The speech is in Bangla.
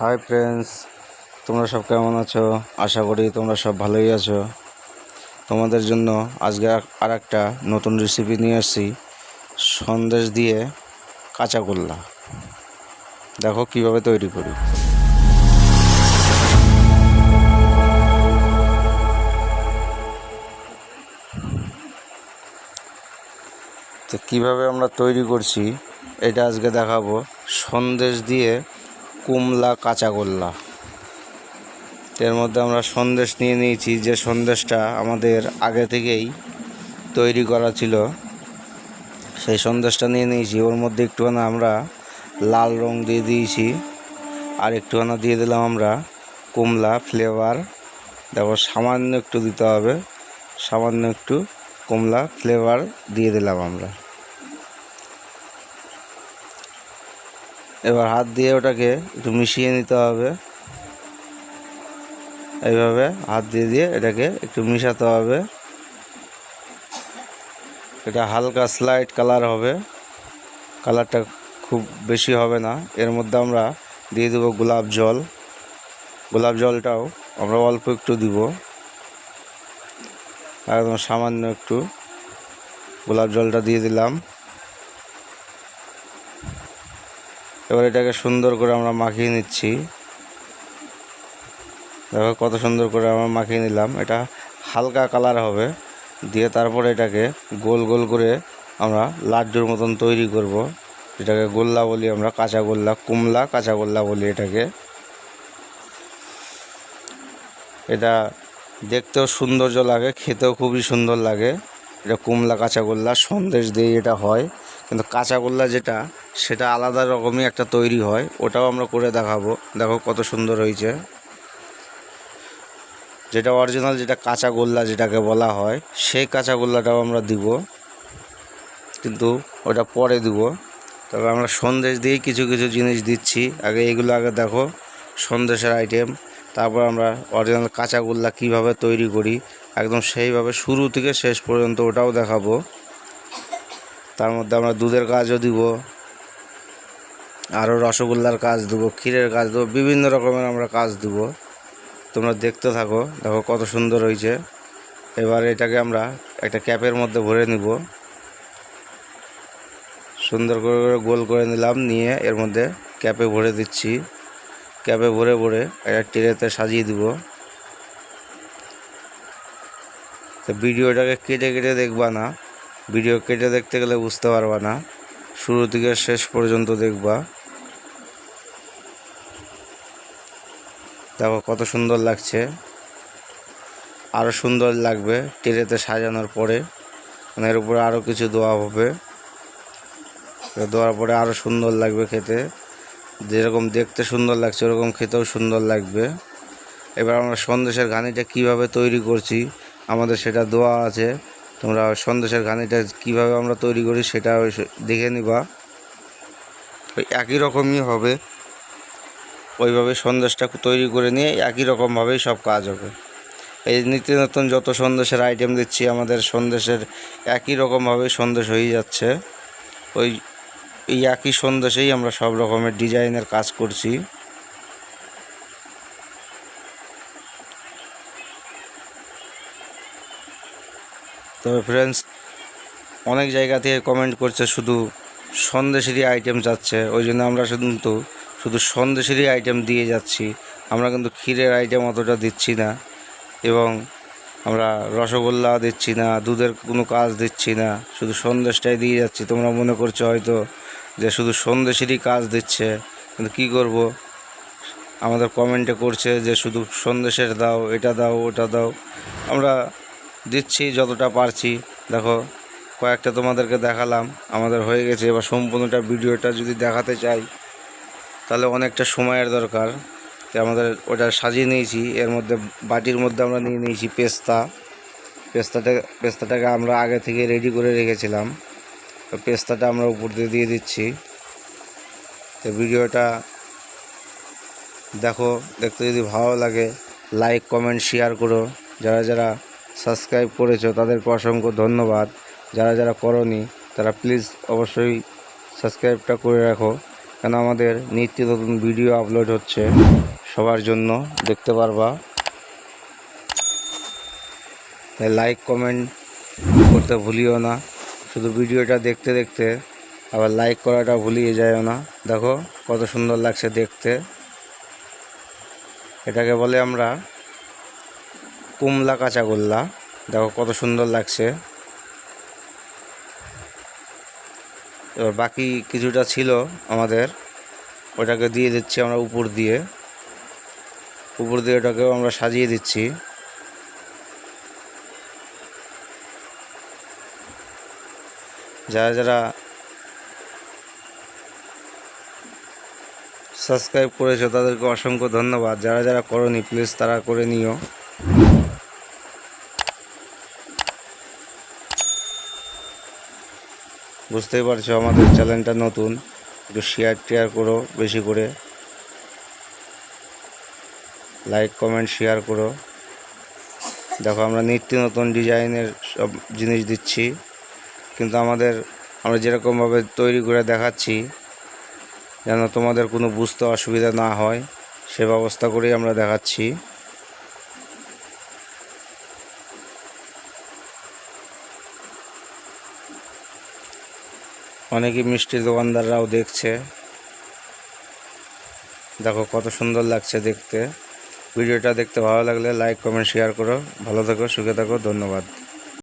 হাই ফ্রেন্ডস তোমরা সব কেমন আছো? আশা করি তোমরা সব ভালোই আছো। তোমাদের জন্য আজকে আর একটা নতুন রেসিপি নিয়ে আসছি। সন্দেশ দিয়ে কাঁচা গোল্লা। দেখো কীভাবে তৈরি করি। তো কীভাবে আমরা তৈরি করছি, এটা আজকে দেখাবো। সন্দেশ দিয়ে কুমলা কাঁচাগোল্লা এর মধ্যে আমরা সন্দেশ নিয়ে নিয়েছি, যে সন্দেশটা আমাদের আগে থেকেই তৈরি করা ছিল। সেই সন্দেশটা নিয়ে নিয়েছি, ওর মধ্যে একটুখানি আমরা লাল রং দিয়ে দিয়েছি, আর একটুখানি দিয়ে দিলাম আমরা কুমলা ফ্লেভার। দেখো সামান্য একটু দিতে হবে, সামান্য একটু কমলা ফ্লেভার দিয়ে দিলাম আমরা। এবার হাত দিয়ে ওটাকে একটু মিশিয়ে নিতে হবে। এইভাবে হাত দিয়ে দিয়ে এটাকে একটু মিশাতে হবে। এটা হালকা স্লাইট কালার হবে। কালারটা খুব বেশি হবে না। এর মধ্যে আমরা দিয়ে দেবো গোলাপ জল। গোলাপ জলটাও আমরা অল্প একটু দিব। একদম সামান্য একটু গোলাপ জলটা দিয়ে দিলাম। এবার এটাকে সুন্দর করে আমরা মাখিয়ে নিচ্ছি। দেখো কত সুন্দর করে আমরা মাখিয়ে নিলাম। এটা হালকা কালার হবে। দিয়ে তারপরে এটাকে গোল গোল করে আমরা লাড্ডুর মতন তৈরি করব। এটাকে গোল্লা বলি আমরা, কাঁচা গোল্লা, কুমলা কাঁচা গোল্লা বলি এটাকে। এটা দেখতেও সৌন্দর্য লাগে, খেতেও খুবই সুন্দর লাগে। এটা কুমলা কাঁচাগোল্লা সন্দেশ দিয়ে এটা হয়। কিন্তু কাঁচাগোল্লা যেটা সেটা আলাদা রকমই একটা তৈরি হয়, ওটাও আমরা করে দেখাবো। দেখো কত সুন্দর হয়েছে। যেটা অরিজিনাল যেটা কাঁচা গোল্লা যেটাকে বলা হয়, সেই কাঁচা গোল্লাটাও আমরা দিব। কিন্তু ওটা পরে দিব। তবে আমরা সন্দেশ দিয়েই কিছু কিছু জিনিস দিচ্ছি। আগে এগুলো আগে দেখো, সন্দেশের আইটেম তারপর আমরা অরিজিনাল কাঁচাগোল্লা কীভাবে তৈরি করি, একদম সেইভাবে শুরু থেকে শেষ পর্যন্ত ওটাও দেখাবো। তার মধ্যে আমরা দুধের কাজও দিব। আরও রসগোল্লার কাজ দেবো, ক্ষীরের কাজ দেবো, বিভিন্ন রকমের আমরা কাজ দেবো। তোমরা দেখতে থাকো, দেখো কত সুন্দর হয়েছে। এবার এটাকে আমরা একটা ক্যাপের মধ্যে ভরে নিব। সুন্দর করে করে গোল করে নিলাম, নিয়ে এর মধ্যে ক্যাপে ভরে দিচ্ছি। ক্যাপে ভরে ভরে একটা ট্রেতে সাজিয়ে দিব। তো ভিডিওটাকে কেটে কেটে দেখবা না। ভিডিও কেটে দেখতে গেলে বুঝতে পারবা না। শুরু থেকে শেষ পর্যন্ত দেখবা। দেখো কত সুন্দর লাগছে। আরও সুন্দর লাগবে টেরেতে সাজানোর পরে। মানে এর উপরে আরও কিছু দেওয়া হবে। দেওয়ার পরে আরও সুন্দর লাগবে খেতে। যেরকম দেখতে সুন্দর লাগছে, ওরকম খেতেও সুন্দর লাগবে। এবার আমরা সন্দেশের ঘানিটা কীভাবে তৈরি করছি, আমাদের সেটা দেওয়া আছে। তোমরা সন্দেশের ঘানিটা কীভাবে আমরা তৈরি করি সেটা দেখে নিবা। ওই একই রকমই হবে। ওইভাবে সন্দেশটা তৈরি করে নিয়ে একই রকমভাবেই সব কাজ হবে। এই নিত্য নতুন যত সন্দেশের আইটেম দিচ্ছি, আমাদের সন্দেশের একই রকমভাবেই সন্দেশ হয়ে যাচ্ছে। ওই, এই একই সন্দেশেই আমরা সব রকমের ডিজাইনের কাজ করছি। তবে ফ্রেন্ডস অনেক জায়গা থেকে কমেন্ট করছে শুধু সন্দেশেরই আইটেম যাচ্ছে ওই জন্য আমরা কিন্তু শুধু সন্দেশেরই আইটেম দিয়ে যাচ্ছি। আমরা কিন্তু ক্ষীরের আইটেম অতটা দিচ্ছি না এবং আমরা রসগোল্লা দিচ্ছি না, দুধের কোনো কাজ দিচ্ছি না, শুধু সন্দেশটাই দিয়ে যাচ্ছি। তোমরা মনে করছ হয়তো যে শুধু সন্দেশেরই কাজ দিচ্ছে, কিন্তু কী করব? আমাদের কমেন্টে করছে যে শুধু সন্দেশের দাও, এটা দাও, ওটা দাও। আমরা দিচ্ছি যতটা পারছি। দেখো, কয়েকটা তোমাদেরকে দেখালাম, আমাদের হয়ে গেছে। এবার সম্পূর্ণটা ভিডিওটা যদি দেখাতে চাই তাহলে অনেকটা সময়ের দরকার। তো আমাদের ওটা সাজিয়ে নিয়েছি। এর মধ্যে বাটির মধ্যে আমরা নিয়ে নিয়েছি পেস্তা। পেস্তাটা, পেস্তাটাকে আমরা আগে থেকে রেডি করে রেখেছিলাম। তো পেস্তাটা আমরা উপর দিয়ে দিয়ে দিচ্ছি। তো ভিডিওটা দেখো, দেখতে যদি ভালো লাগে লাইক কমেন্ট শেয়ার করো। যারা যারা সাবস্ক্রাইব করেছ, তাদেরকে অসংখ্য ধন্যবাদ। যারা যারা করনি, তারা প্লিজ অবশ্যই সাবস্ক্রাইবটা করে রাখো। কেন আমাদের নিত্য নতুন ভিডিও আপলোড হচ্ছে, সবার জন্য দেখতে পারবা। তাই লাইক কমেন্ট করতে ভুলিও না। শুধু ভিডিওটা দেখতে দেখতে আবার লাইক করাটা ভুলিয়ে যায়ও না। দেখো কত সুন্দর লাগছে দেখতে। এটাকে বলে আমরা কুমলা কাঁচাগোল্লা দেখো কত সুন্দর লাগছে। এবার বাকি কিছুটা ছিল আমাদের। ওটাকে দিয়ে দিচ্ছি আমরা উপর দিয়ে। উপর দিয়ে ওটাকেও আমরা সাজিয়ে দিচ্ছি। যারা যারা সাবস্ক্রাইব করেছ তাদেরকে অসংখ্য ধন্যবাদ। যারা যারা করনি প্লিজ তারা করে নিও। বুঝতেই পারছ, আমাদের চ্যানেলটা নতুন। একটু শেয়ার টেয়ার করো বেশি করে। লাইক কমেন্ট শেয়ার করো। দেখো, আমরা নিত্য নতুন ডিজাইনের সব জিনিস দিচ্ছি। কিন্তু আমাদের, আমরা যেরকমভাবে তৈরি করে দেখাচ্ছি, যেন তোমাদের কোনো বুঝতে অসুবিধা না হয়, সে ব্যবস্থা করেই আমরা দেখাচ্ছি। অনেকেই মিষ্টির দোকানদাররাও দেখছে। দেখো কত সুন্দর লাগছে দেখতে। ভিডিওটা দেখতে ভালো লাগলে লাইক কমেন্ট শেয়ার করো। ভালো থেকো, সুখে থাকো, ধন্যবাদ।